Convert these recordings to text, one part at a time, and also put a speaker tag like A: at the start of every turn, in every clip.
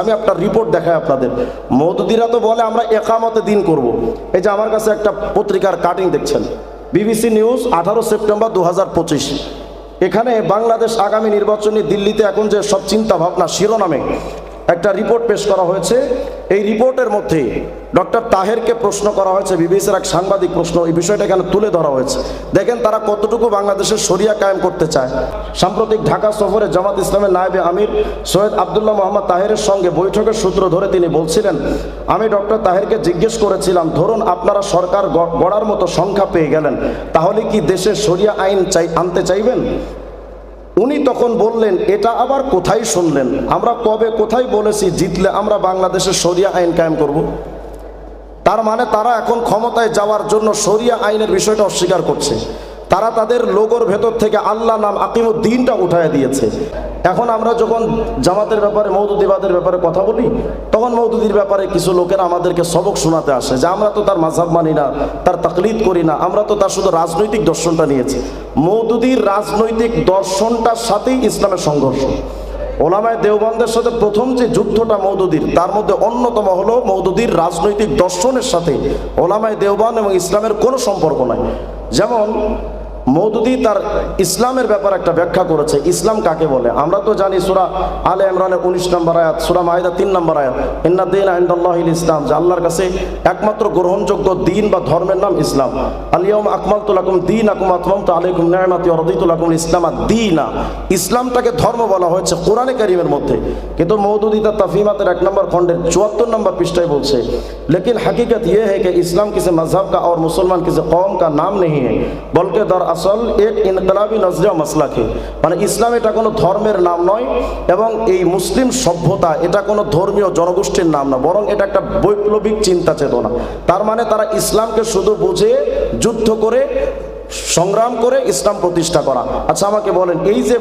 A: আমি আপনার রিপোর্ট দেখাই আপনাদের। মৌদুদিরা তো বলে, আমরা একামতে দিন করব। এই যে আমার কাছে একটা পত্রিকার কাটিং দেখছেন। বিবিসি নিউজ, আঠারো সেপ্টেম্বর দু হাজার পঁচিশ। এখানে বাংলাদেশ আগামী নির্বাচনে দিল্লিতে এখন যে সব চিন্তা ভাবনা শিরোনামে একটা রিপোর্ট পেশ করা হয়েছে, এই রিপোর্টের মধ্যে ডক্টর তাহেরকে প্রশ্ন করা হয়েছে, বিবিসির এক সাংবাদিক প্রশ্ন, এই বিষয়টা এখানে তুলে ধরা হয়েছে। দেখেন তারা কতটুকু বাংলাদেশের শরিয়া কায়েম করতে চায়। সাম্প্রতিক ঢাকা সফরে জামাত ইসলামের নায়েবে আমির সৈয়দ আবদুল্লাহ মোহাম্মদ তাহেরের সঙ্গে বৈঠকের সূত্র ধরে তিনি বলছিলেন, আমি ডক্টর তাহেরকে জিজ্ঞেস করেছিলাম, ধরুন আপনারা সরকার গড়ার মতো সংখ্যা পেয়ে গেলেন, তাহলে কি দেশে শরিয়া আইন চাই আনতে চাইবেন? উনি তখন বললেন, এটা আবার কোথায় শুনলেন? আমরা কবে কোথায় বলেছি, জিতলে আমরা বাংলাদেশের শরিয়া আইন কায়েম করব। তার মানে তারা এখন ক্ষমতায় যাওয়ার জন্য শরিয়া আইনের বিষয়টা অস্বীকার করছে। তারা তাদের লোগোর ভেতর থেকে আল্লাহ নাম আকিমুদ্দিনটা উঠায় দিয়েছে। এখন আমরা যখন জামাতের ব্যাপারে মৌদুদিবাদের ব্যাপারে কথা বলি, তখন মৌদুদির ব্যাপারে কিছু লোকেরা আমাদেরকে সবক শোনাতে আসে যে আমরা তো তার মাঝাব মানি না, তার তাকলিদ করি না, আমরা তো তার শুধু রাজনৈতিক দর্শনটা নিয়েছি। মৌদুদির রাজনৈতিক দর্শনটার সাথেই ইসলামের সংঘর্ষ। ওলামায় দেওবন্দের সাথে প্রথম যে যুদ্ধটা মৌদুদির, তার মধ্যে অন্যতম হলো মৌদুদির রাজনৈতিক দর্শনের সাথে ওলামায় দেওবান এবং ইসলামের কোনো সম্পর্ক নাই। যেমন মৌদুদি তার ইসলামের ব্যাপারে একটা ব্যাখ্যা করেছে ইসলাম কাকে বলে আমরা তো জানি সুরা আলে ইমরানের উনিশ নম্বর আয়াত সুরা মাহিদা তিন নম্বর আয়াত ইন্না দিন আইন্দাল্লাহিল ইসলাম যে আল্লাহর কাছে একমাত্র গ্রহণযোগ্য দিন বা ধর্মের নাম ইসলাম আলিয়ম আকমাল তুলাকুম দিন আকুম আতমাম তো আলাইকুম নেয়ামাতি অরদিতুলাকুম ইসলাম আর দিনা ইসলামটাকে ধর্ম বলা হয়েছে কোরআনে কারিমের মধ্যে কিন্তু মৌদুদি তার তফিমাতের এক নম্বর খণ্ডের চুয়াত্তর নম্বর পৃষ্ঠায় বলছে लेकिन हकीकत यह है कि इस्लाम किसी मजहब का और मुसलमान किसी कौम का नाम नहीं है बल्कि আসল এক ইনকলাবী নজরিয়া مسلک মানে ইসলাম এটা কোনো ধর্মের নাম নয় এবং এই মুসলিম সভ্যতা এটা কোনো ধর্মীয় জনগোষ্ঠীর নাম না, বরং এটা একটা বৈপ্লবিক চিন্তা চেতনা। তার মানে তারা ইসলামকে শুধু বুঝে, যুদ্ধ করে সংগ্রাম করে ইসলাম প্রতিষ্ঠা করা। আচ্ছা আমাকে বলেন, এই যে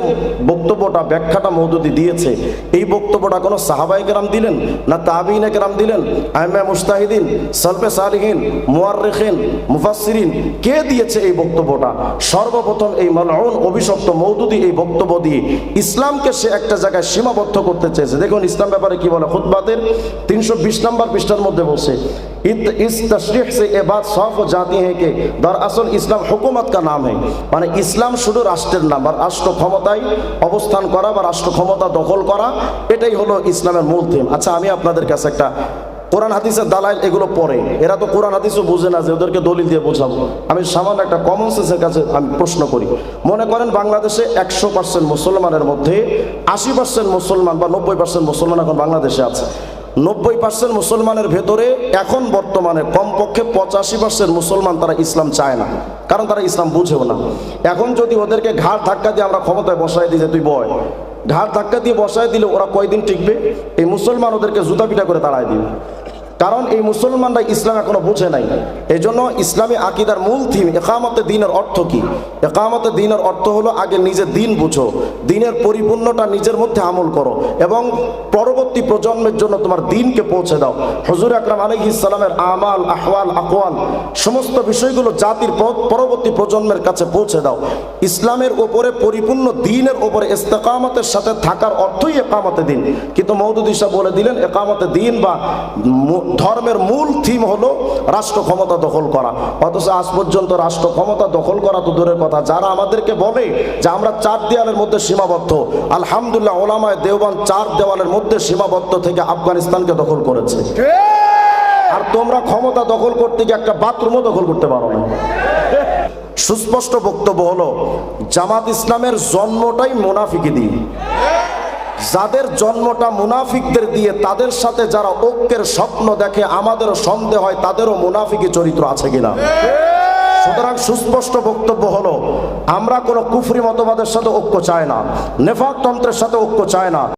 A: বক্তব্যটা, ব্যাখ্যাটা মৌদুদি দিয়েছে, এই বক্তব্যটা কোনো সাহাবাই কেরাম দিলেন না তাবিনে কেরাম দিলেন? আহমা মুস্তাহিদিন, সলফে সালিহীন, মুয়ার্রিখিন, মুফাসসিরিন, কে দিয়েছে এই বক্তব্যটা? সর্বপ্রথম এই মালউন অভিশপ্ত মৌদুদি এই বক্তব্য দিয়ে ইসলামকে সে একটা জায়গায় সীমাবদ্ধ করতে চেয়েছে। দেখুন, ইসলাম ব্যাপারে কি বলে? খুতবাতের তিনশো বিশ নম্বর পৃষ্ঠার মধ্যে इत- इस तशरीह से ये बात साफ हो जाती है कि दरअसल ইসলাম হুকুমত কা নাম है মানে ইসলাম শুধু রাষ্ট্রের নাম আর রাষ্ট্র ক্ষমতায় অবস্থান করা বা রাষ্ট্র ক্ষমতা দখল করা এটাই হলো ইসলামের মূল থিম আচ্ছা আমি আপনাদের কাছে একটা কোরআন হাদিসের দালাইল এগুলো পড়ে এরা তো কোরআন হাদিসও বুঝে না যে ওদেরকে দলিল দিয়ে বোঝাবো আমি সামান্য একটা কমন সেন্সের কাছে আমি প্রশ্ন করি মনে করেন বাংলাদেশে একশো পার্সেন্ট মুসলমানের মধ্যে আশি পার্সেন্ট মুসলমান বা নব্বই পার্সেন্ট মুসলমান এখন বাংলাদেশে আছে নব্বই পার্সেন্ট মুসলমানের ভেতরে এখন বর্তমানে কমপক্ষে পঁচাশি পার্সেন্ট মুসলমান তারা ইসলাম চায় না। কারণ তারা ইসলাম বুঝেও না। এখন যদি ওদেরকে ঘাড় ধাক্কা দিয়ে আমরা ক্ষমতায় বসাই দিই যে তুই বয়, ঘাড় ধাক্কা দিয়ে বসায় দিলে ওরা কয়দিন টিকবে? এই মুসলমান ওদেরকে জুতা পিটা করে তাড়ায় দিবে। কারণ এই মুসলমানরা ইসলাম এখনও বুঝে নাই। এই জন্য ইসলামী আকিদার মূল থিম একামতে দিনের অর্থ কি? একামতে দিনের অর্থ হলো আগে নিজে দিন বুঝো, দিনের পরিপূর্ণটা নিজের মধ্যে আমল করো এবং পরবর্তী প্রজন্মের জন্য তোমার দিনকে পৌঁছে দাও। হজুর আকরাম আলী ইসলামের আমাল, আহওয়াল, আকওয়াল, সমস্ত বিষয়গুলো জাতির পর- পরবর্তী প্রজন্মের কাছে পৌঁছে দাও। ইসলামের ওপরে পরিপূর্ণ দিনের ওপরে ইস্তেকামতের সাথে থাকার অর্থই একামতে দিন। কিন্তু মৌদুদি বলে দিলেন একামতে দিন বা ধর্মের মূল থিম হলো রাষ্ট্র ক্ষমতা দখল করা। অথচ আজ পর্যন্ত রাষ্ট্র ক্ষমতা দখল করা তো দূরের কথা। যারা আমাদেরকে বলে যে আমরা চার দেওয়ালের মধ্যে সীমাবদ্ধ আলহামদুলিল্লাহ ওলামায় দেওবান চার দেওয়ালের মধ্যে সীমাবদ্ধ থেকে আফগানিস্তানকে দখল করেছে। আর তোমরা ক্ষমতা দখল করতে গিয়ে একটা বাথরুমও দখল করতে পারো না। সুস্পষ্ট বক্তব্য হলো জামাত ইসলামের জন্মটাই মোনাফিকি দিয়ে। যাদের জন্মটা মুনাফিকদের দিয়ে, তাদের সাথে যারা ঐক্যের স্বপ্ন দেখে আমাদেরও সন্দেহ হয়, তাদেরও মুনাফিকি চরিত্র আছে কিনা? সুতরাং সুস্পষ্ট বক্তব্য হলো, আমরা কোনো কুফরি মতবাদের সাথে ঐক্য চাই না নেফাক তন্ত্রের সাথে ঐক্য চাই না।